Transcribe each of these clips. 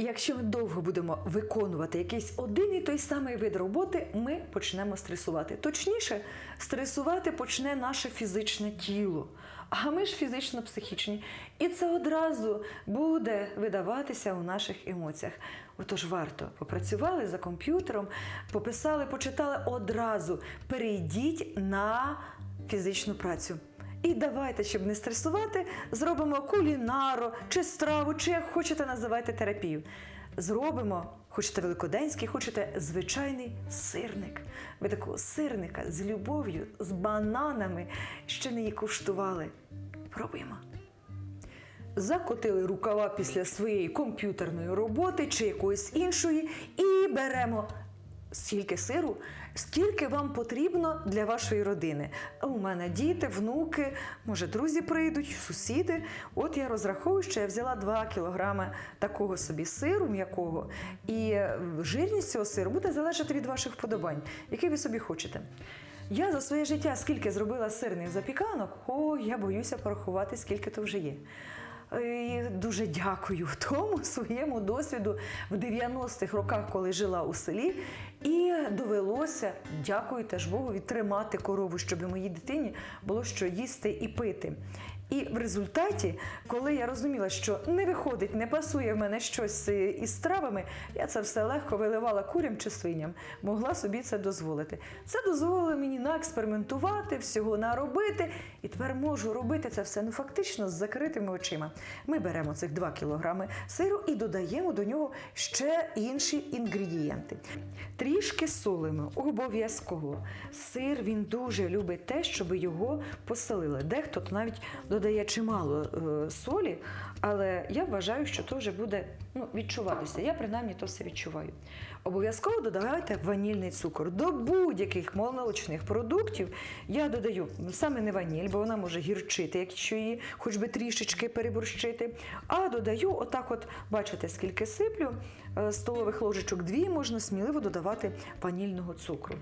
Якщо ми довго будемо виконувати якийсь один і той самий вид роботи, ми почнемо стресувати. Точніше, стресувати почне наше фізичне тіло. А ми ж фізично-психічні. І це одразу буде видаватися у наших емоціях. Отож, варто попрацювали за комп'ютером, пописали, почитали одразу. Перейдіть на фізичну працю. І давайте, щоб не стресувати, зробимо кулінару чи страву, чи як хочете називайте терапію. Зробимо, хочете великоденський, хочете звичайний сирник. Ви такого сирника з любов'ю, з бананами ще не її куштували. Пробуємо. Закотили рукава після своєї комп'ютерної роботи чи якоїсь іншої, і беремо стільки сиру, скільки вам потрібно для вашої родини. У мене діти, внуки, може, друзі прийдуть, сусіди. От я розраховую, що я взяла 2 кілограми такого собі сиру м'якого. І е, жирність цього сиру буде залежати від ваших вподобань, які ви собі хочете. Я за своє життя скільки зробила сирних запіканок, о, я боюся порахувати, скільки то вже є. І дуже дякую тому своєму досвіду в 90-х роках, коли жила у селі, і довелося, дякую теж Богу, тримати корову, щоб моїй дитині було що їсти і пити. І в результаті, коли я розуміла, що не виходить, не пасує в мене щось е, із травами, я це все легко виливала курям чи свиням, могла собі це дозволити. Це дозволило мені наекспериментувати, всього наробити, і тепер можу робити це все ну фактично з закритими очима. Ми беремо цих 2 кілограми сиру і додаємо до нього ще інші інгредієнти. Трішки солимо, обов'язково. Сир він дуже любить те, щоб його посолили. Дехто то навіть додає чимало е, солі, але я вважаю, що то вже буде ну, відчуватися. Я принаймні то все відчуваю. Обов'язково додавайте ванільний цукор. До будь-яких молочних продуктів я додаю саме не ваніль, бо вона може гірчити, якщо її хоч би трішечки переборщити. А додаю, отак, от бачите, скільки сиплю, е, столових ложечок дві можна сміливо додавати ванільного цукру.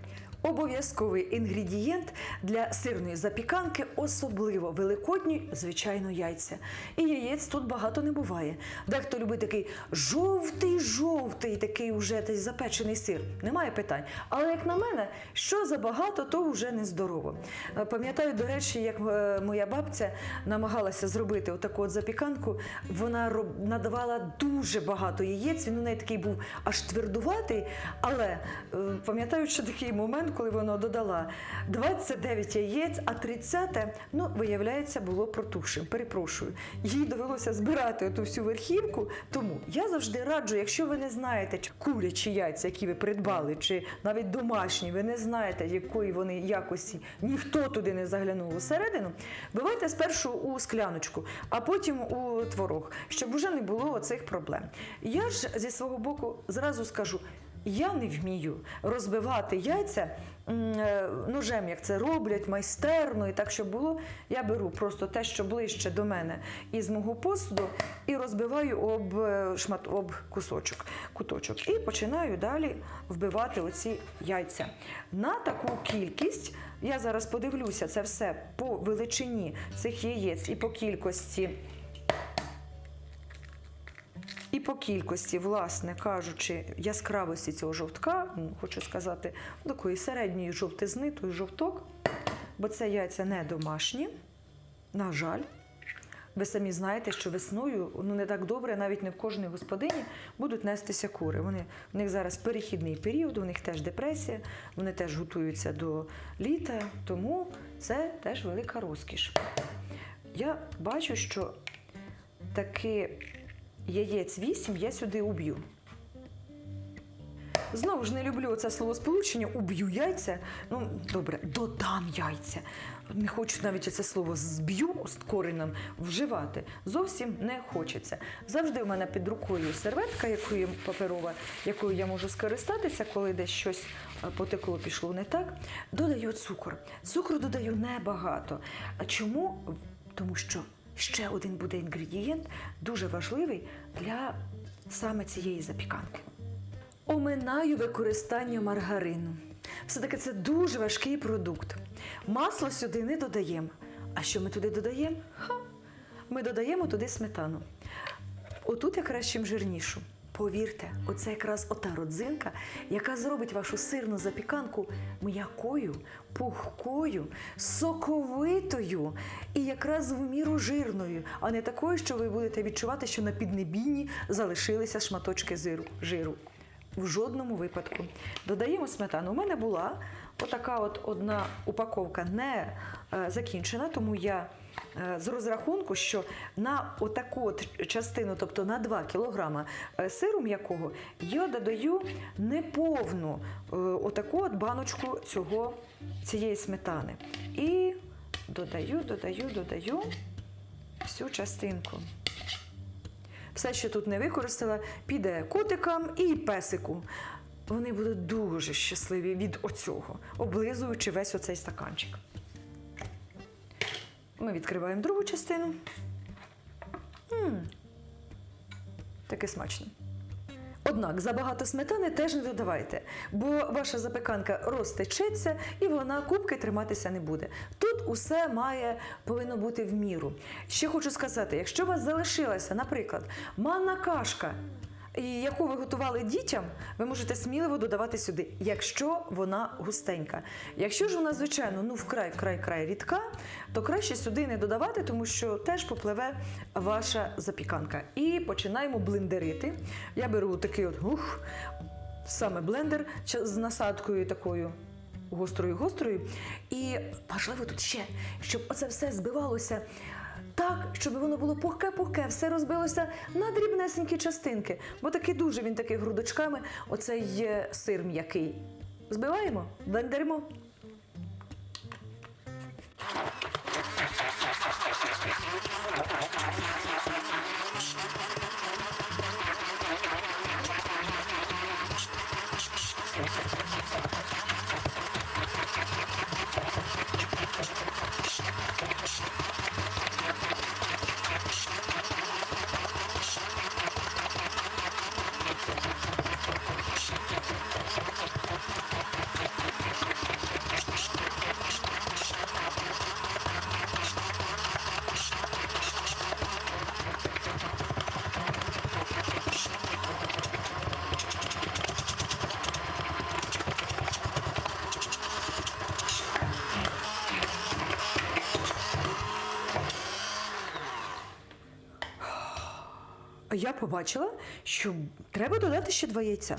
Обов'язковий інгредієнт для сирної запіканки, особливо великодні, звичайно, яйця. І яєць тут багато не буває. Дехто любить такий жовтий-жовтий, такий уже десь запечений сир. Немає питань. Але як на мене, що забагато, то вже нездорово. Е, Пам'ятаю, до речі, як е, моя бабця намагалася зробити отаку от запіканку, вона надавала дуже багато яєць. Він у неї такий був аж твердуватий. Але е, пам'ятаю, що такий момент, коли вона додала 29 яєць, а 30, ну, виявляється, було протухшим. Перепрошую. Їй довелося збирати оту всю верхівку. Тому я завжди раджу, якщо ви не знаєте чи курячі яйця, які ви придбали, чи навіть домашні, ви не знаєте, якої вони якості, ніхто туди не заглянув усередину, вбивайте спершу у скляночку, а потім у творог, щоб уже не було оцих проблем. Я ж зі свого боку зразу скажу. Я не вмію розбивати яйця е, ножем, як це роблять, майстерно і так, щоб було. Я беру просто те, що ближче до мене із мого посуду, і розбиваю об е, шмат, об кусочок, куточок. І починаю далі вбивати оці яйця. На таку кількість я зараз подивлюся це все по величині цих яєць і по кількості. І по кількості, власне кажучи, яскравості цього жовтка, хочу сказати, ну, такої середньої жовтизни, той жовток, бо це яйця не домашні, на жаль. Ви самі знаєте, що весною ну не так добре, навіть не в кожній господині будуть нестися кури. Вони в них зараз перехідний період, у них теж депресія, вони теж готуються до літа, тому це теж велика розкіш. Я бачу, що таки яєць 8 я сюди уб'ю. Знову ж не люблю це словосполучення уб'ю яйця. Ну, добре, додам яйця. Не хочу навіть це слово зб'ю з коренем вживати. Зовсім не хочеться. Завжди в мене під рукою серветка, якою паперова, якою я можу скористатися, коли десь щось е, потекло, пішло не так. Додаю цукор. Цукру додаю небагато. А чому? Тому що ще один буде інгредієнт дуже важливий для саме цієї запіканки. Оминаю використання маргарину. Все-таки це дуже важкий продукт. Масло сюди не додаємо. А що ми туди додаємо? Ха! Ми додаємо туди сметану. Отут я краще жирнішу. Повірте, оце якраз ота родзинка, яка зробить вашу сирну запіканку м'якою, пухкою, соковитою і якраз в міру жирною, а не такою, що ви будете відчувати, що на піднебінні залишилися шматочки жиру. В жодному випадку. Додаємо сметану. У мене була отака от одна упаковка не е, закінчена, тому я з розрахунку, що на отаку от частину, тобто на 2 кг сиру м'якого, я додаю неповну е, отаку от баночку цього, цієї сметани. І додаю, додаю, додаю всю частинку. Все, що тут не використала, піде котикам і песику. Вони будуть дуже щасливі від оцього, облизуючи весь оцей стаканчик. Ми відкриваємо другу частину. м Таке смачно. Однак забагато сметани теж не додавайте, бо ваша запеканка розтечеться і вона кубки триматися не буде. Тут усе має повинно бути в міру. Ще хочу сказати: якщо у вас залишилася, наприклад, манна кашка, яку ви готували дітям, ви можете сміливо додавати сюди, якщо вона густенька. Якщо ж вона, звичайно, ну вкрай, вкрай, край рідка, то краще сюди не додавати, тому що теж попливе ваша запіканка. І починаємо блендерити. Я беру такий от ух, саме блендер з насадкою такою. Гострою, гострою. І важливо тут ще, щоб оце все збивалося так, щоб воно було пухке-пухке, все розбилося на дрібнесенькі частинки. Бо такий дуже він такий грудочками, оцей сир м'який. Збиваємо, блендеримо. Я побачила, що треба додати ще два яйця.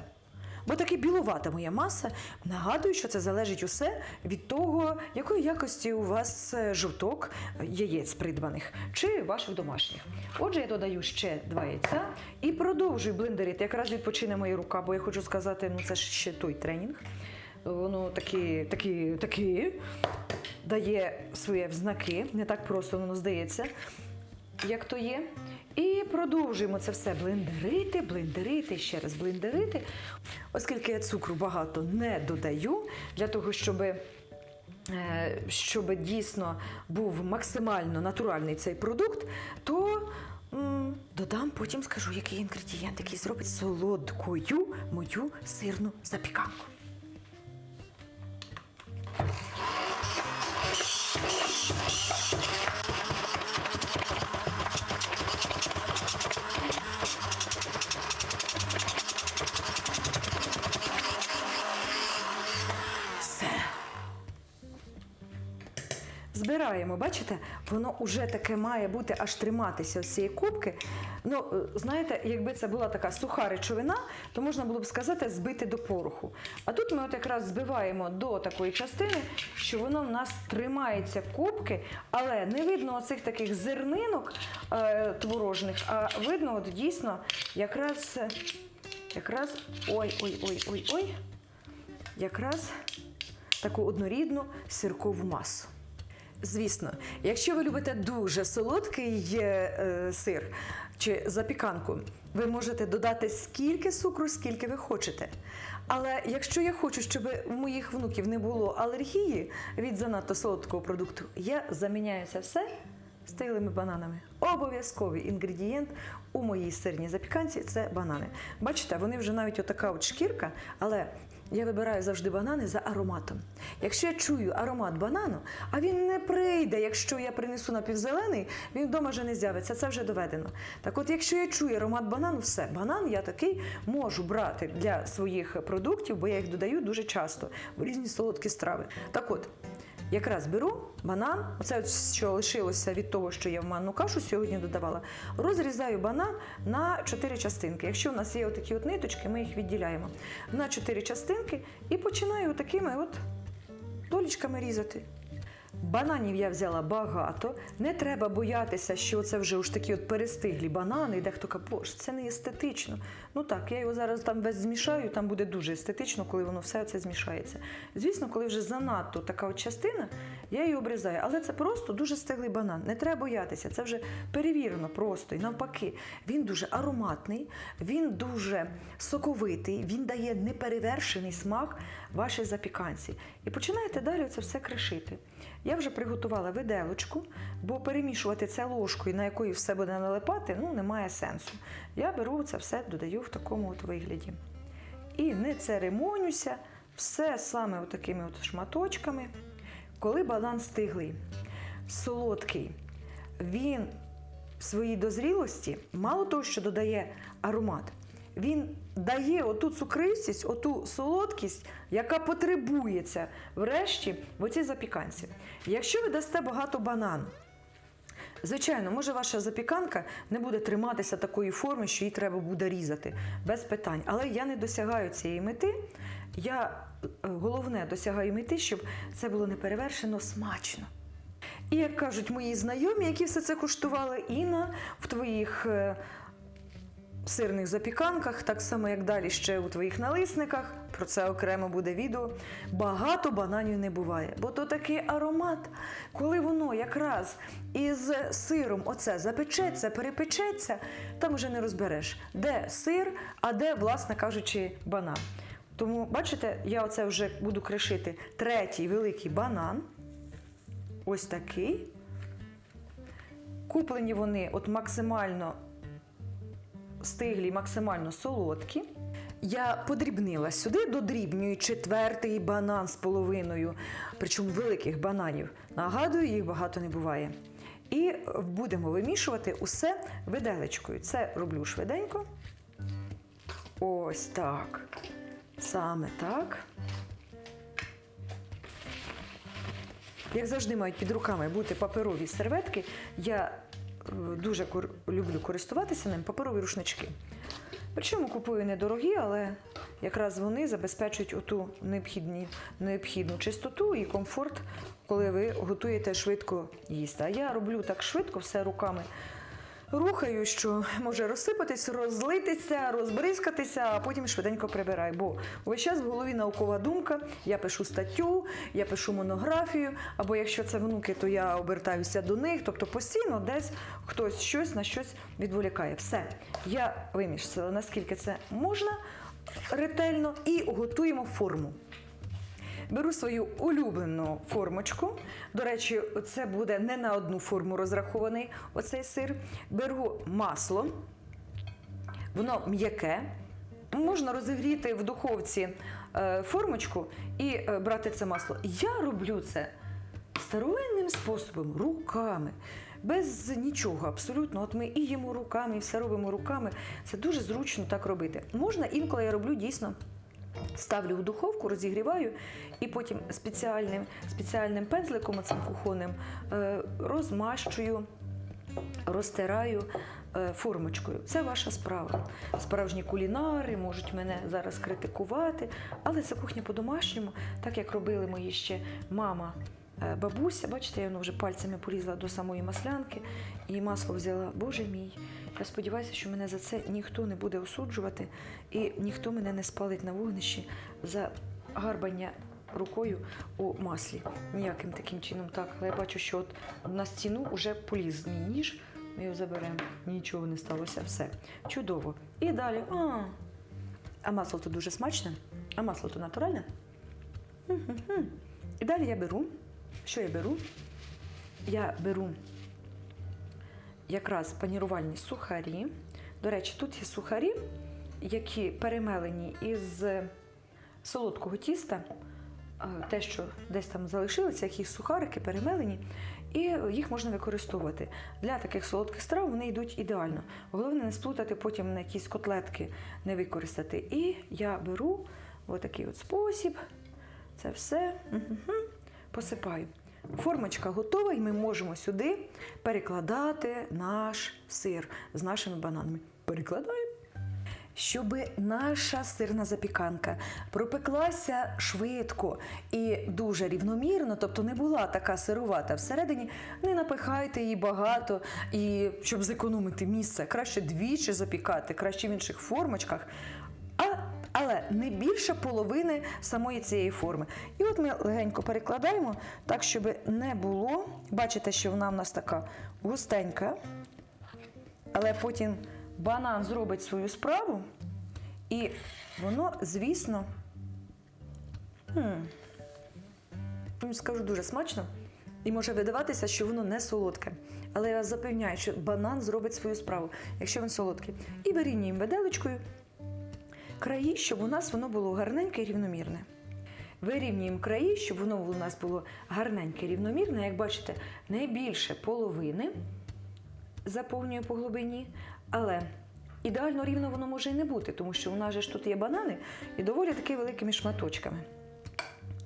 Бо таки білувата моя маса. Нагадую, що це залежить усе від того, якої якості у вас е, жовток е, яєць придбаних чи ваших домашніх. Отже, я додаю ще два яйця і продовжую блендерити. Якраз відпочине моя рука, бо я хочу сказати, ну це ж ще той тренінг. Воно такі, такі, такі дає свої взнаки, не так просто воно здається як то є. І продовжуємо це все блендерити, блендерити, ще раз блендерити. Оскільки я цукру багато не додаю, для того, щоб, е, щоб дійсно був максимально натуральний цей продукт, то додам, потім скажу, який інгредієнт, який зробить солодкою мою сирну запіканку. Збираємо, бачите, воно вже таке має бути аж триматися ось цієї кубки. Ну, е, знаєте, якби це була така суха речовина, то можна було б сказати збити до пороху. А тут ми от якраз збиваємо до такої частини, що воно в нас тримається кубки, але не видно оцих таких зернинок е, творожних, а видно от дійсно якраз, якраз ой, ой, ой, ой, ой, якраз таку однорідну сиркову масу. Звісно, якщо ви любите дуже солодкий е, е, сир чи запіканку, ви можете додати скільки цукру, скільки ви хочете. Але якщо я хочу, щоб в моїх внуків не було алергії від занадто солодкого продукту, я заміняю це все стиглими бананами. Обов'язковий інгредієнт у моїй сирній запіканці це банани. Бачите, вони вже навіть отака от шкірка, але я вибираю завжди банани за ароматом. Якщо я чую аромат банану, а він не прийде, якщо я принесу напівзелений, він вдома вже не з'явиться. Це вже доведено. Так от, якщо я чую аромат банану, все, банан я такий можу брати для своїх продуктів, бо я їх додаю дуже часто в різні солодкі страви. Так от, Якраз беру банан, оце що лишилося від того, що я в манну кашу сьогодні додавала, розрізаю банан на чотири частинки. Якщо у нас є отакі от ниточки, ми їх відділяємо на чотири частинки і починаю такими от долічками різати. Бананів я взяла багато. Не треба боятися, що це вже уж такі от перестиглі банани, і дехто каже, «Боже, це не естетично. Ну так, я його зараз там весь змішаю, там буде дуже естетично, коли воно все це змішається. Звісно, коли вже занадто така от частина, я її обрізаю. Але це просто дуже стиглий банан. Не треба боятися, це вже перевірено просто. І навпаки, він дуже ароматний, він дуже соковитий, він дає неперевершений смак вашій запіканці. І починаєте далі це все кришити. Я вже приготувала виделочку, бо перемішувати це ложкою, на якої все буде налипати, ну немає сенсу. Я беру це все, додаю в такому от вигляді. І не церемонюся, все саме такими от шматочками. Коли банан стиглий, солодкий, він в своїй дозрілості мало того, що додає аромат, він дає оту цукристість, оту солодкість, яка потребується врешті в оцій запіканці. Якщо ви дасте багато банану, Звичайно, може ваша запіканка не буде триматися такої форми, що її треба буде різати без питань. Але я не досягаю цієї мети. Я е, головне досягаю мети, щоб це було неперевершено смачно. І як кажуть мої знайомі, які все це куштували, Інна, в твоїх е, сирних запіканках, так само як далі ще у твоїх налисниках, про це окремо буде відео. Багато бананів не буває, бо то такий аромат, коли воно якраз із сиром оце запечеться, перепечеться, там вже не розбереш, де сир, а де, власне кажучи, банан. Тому, бачите, я оце вже буду кришити третій великий банан. Ось такий. Куплені вони от максимально стиглі, максимально солодкі. Я подрібнила сюди, додрібнюю четвертий банан з половиною, причому великих бананів. Нагадую, їх багато не буває. І будемо вимішувати усе виделечкою. Це роблю швиденько. Ось так. Саме так. Як завжди мають під руками бути паперові серветки, я дуже кор- люблю користуватися ним паперові рушнички. Причому купую недорогі, але якраз вони забезпечують оту необхідні, необхідну чистоту і комфорт, коли ви готуєте швидко їсти. А я роблю так швидко, все руками рухаю, що може розсипатись, розлитися, розбризкатися, а потім швиденько прибираю. Бо увесь час в голові наукова думка, я пишу статтю, я пишу монографію, або якщо це внуки, то я обертаюся до них. Тобто постійно десь хтось щось на щось відволікає. Все, я вимішала, наскільки це можна ретельно, і готуємо форму. Беру свою улюблену формочку. До речі, це буде не на одну форму розрахований оцей сир. Беру масло, воно м'яке. Можна розігріти в духовці е, формочку і е, брати це масло. Я роблю це старовинним способом, руками. Без нічого абсолютно. От ми і їмо руками, і все робимо руками. Це дуже зручно так робити. Можна інколи я роблю дійсно Ставлю в духовку, розігріваю і потім спеціальним, спеціальним пензликом, оцим кухонним, е, розмащую, розтираю е, формочкою. Це ваша справа. Справжні кулінари можуть мене зараз критикувати, але це кухня по-домашньому, так як робили мої ще мама. е, Бабуся, бачите, я воно вже пальцями полізла до самої маслянки і масло взяла. Боже мій, я сподіваюся, що мене за це ніхто не буде осуджувати і ніхто мене не спалить на вогнищі за гарбання рукою у маслі. Ніяким таким чином так. Але я бачу, що от на стіну вже поліз мій ніж. Ми його заберемо. Нічого не сталося. Все. Чудово. І далі. А, а масло то дуже смачне, а масло то натуральне. І далі я беру. Що я беру? Я беру якраз панірувальні сухарі. До речі, тут є сухарі, які перемелені із солодкого тіста, те, що десь там залишилося, якісь сухарики перемелені, і їх можна використовувати. Для таких солодких страв вони йдуть ідеально. Головне не сплутати потім на якісь котлетки, не використати. І я беру отакий от спосіб, це все посипаю. Формочка готова, і ми можемо сюди перекладати наш сир з нашими бананами. Перекладаємо. Щоб наша сирна запіканка пропеклася швидко і дуже рівномірно, тобто не була така сирувата всередині, не напихайте її багато і щоб зекономити місце, краще двічі запікати, краще в інших формочках. А, але не більше половини самої цієї форми. І от ми легенько перекладаємо так, щоб не було. Бачите, що вона в нас така густенька, але потім банан зробить свою справу, і воно, звісно, хм, ну, скажу дуже смачно. І може видаватися, що воно не солодке. Але я вас запевняю, що банан зробить свою справу, якщо він солодкий. І вирівнюємо виделочкою краї, щоб у нас воно було гарненьке і рівномірне. Вирівнюємо краї, щоб воно у нас було гарненьке рівномірне. Як бачите, найбільше половини заповнює по глибині, але ідеально рівно воно може і не бути, тому що у нас же ж тут є банани і доволі таки великими шматочками.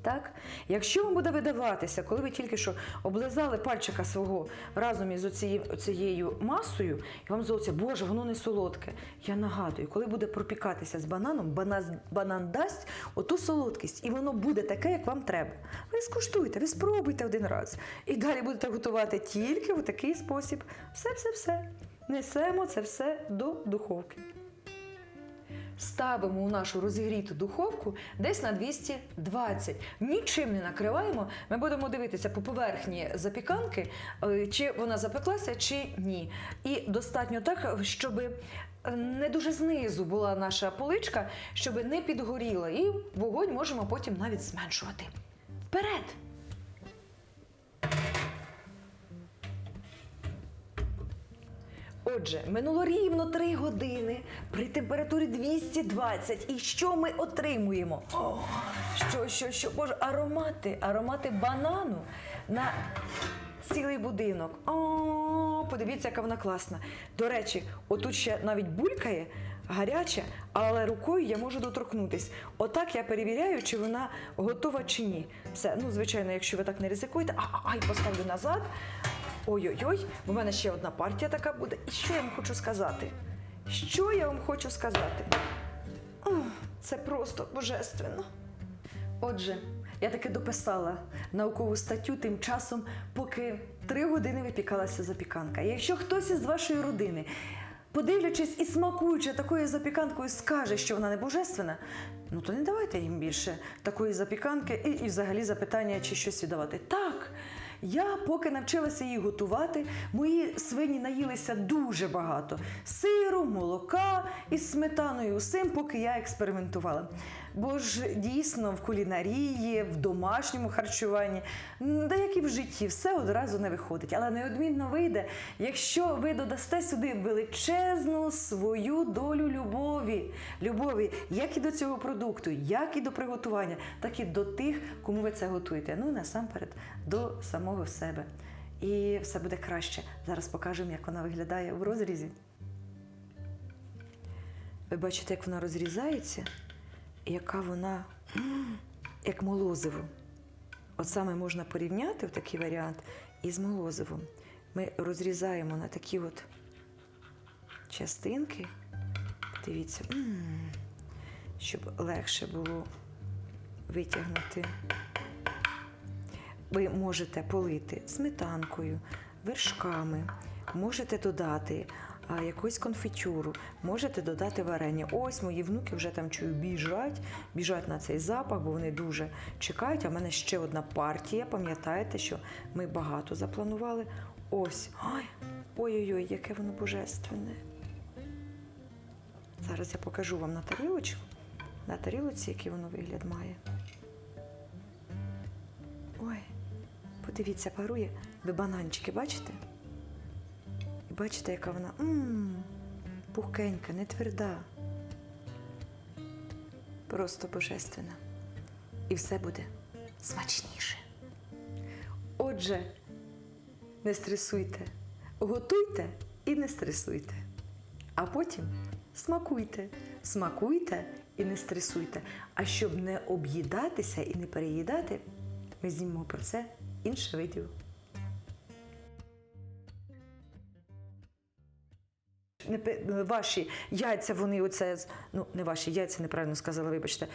Так? Якщо вам буде видаватися, коли ви тільки що облизали пальчика свого разом із оцією масою, і вам здалося, боже, воно не солодке. Я нагадую, коли буде пропікатися з бананом, банан, банан дасть оту солодкість, і воно буде таке, як вам треба. Ви скуштуйте, ви спробуйте один раз. І далі будете готувати тільки в такий спосіб. Все-все-все. Несемо це все до духовки. Ставимо у нашу розігріту духовку десь на 220. Нічим не накриваємо. Ми будемо дивитися по поверхні запіканки, е, чи вона запеклася, чи ні. І достатньо так, щоб е, не дуже знизу була наша поличка, щоб не підгоріла. І вогонь можемо потім навіть зменшувати. Вперед! Отже, минуло рівно 3 години при температурі 220. І що ми отримуємо? О, що, що, що? Боже, аромати, аромати банану на цілий будинок. О, подивіться, яка вона класна. До речі, отут ще навіть булькає. Гаряча, але рукою я можу доторкнутись. Отак я перевіряю, чи вона готова чи ні. Все, ну звичайно, якщо ви так не ризикуєте, а, ай, поставлю назад. Ой-ой-ой, у мене ще одна партія така буде. І що я вам хочу сказати? Що я вам хочу сказати? Це просто божественно. Отже, я таки дописала наукову статтю тим часом, поки три години випікалася запіканка. Якщо хтось із вашої родини, подивлячись і смакуючи такою запіканкою, скаже, що вона не божественна, ну то не давайте їм більше такої запіканки і, і взагалі запитання, чи щось віддавати. Так. Я поки навчилася її готувати, мої свині наїлися дуже багато сиру, молока із сметаною, усім, поки я експериментувала. Бо ж дійсно в кулінарії, в домашньому харчуванні, м, да як і в житті, все одразу не виходить. Але неодмінно вийде, якщо ви додасте сюди величезну свою долю любові. Любові як і до цього продукту, як і до приготування, так і до тих, кому ви це готуєте. Ну і насамперед до самого себе. І все буде краще. Зараз покажемо, як вона виглядає в розрізі. Ви бачите, як вона розрізається, яка вона як молозиво. От саме можна порівняти такий варіант із молозивом. Ми розрізаємо на такі от частинки. Дивіться, щоб легше було витягнути. Ви можете полити сметанкою, вершками, можете додати якусь конфітюру, можете додати варення. Ось мої внуки вже там чую, біжать, біжать на цей запах, бо вони дуже чекають. А в мене ще одна партія. Пам'ятаєте, що ми багато запланували. Ось. Ой, Ой-ой-ой, яке воно божественне. Зараз я покажу вам на тарілочку, на тарілоці, який воно вигляд має. Ой, подивіться, парує. Ви бананчики бачите? Бачите, яка вона м пухкенька, не тверда. Просто божественна. і все буде смачніше. Отже, не стресуйте, готуйте і не стресуйте. А потім смакуйте, смакуйте і не стресуйте. А щоб не об'їдатися і не переїдати, ми знімемо про це інше відео. Ваші яйця, вони оце, ну не ваші яйця, неправильно сказала, вибачте.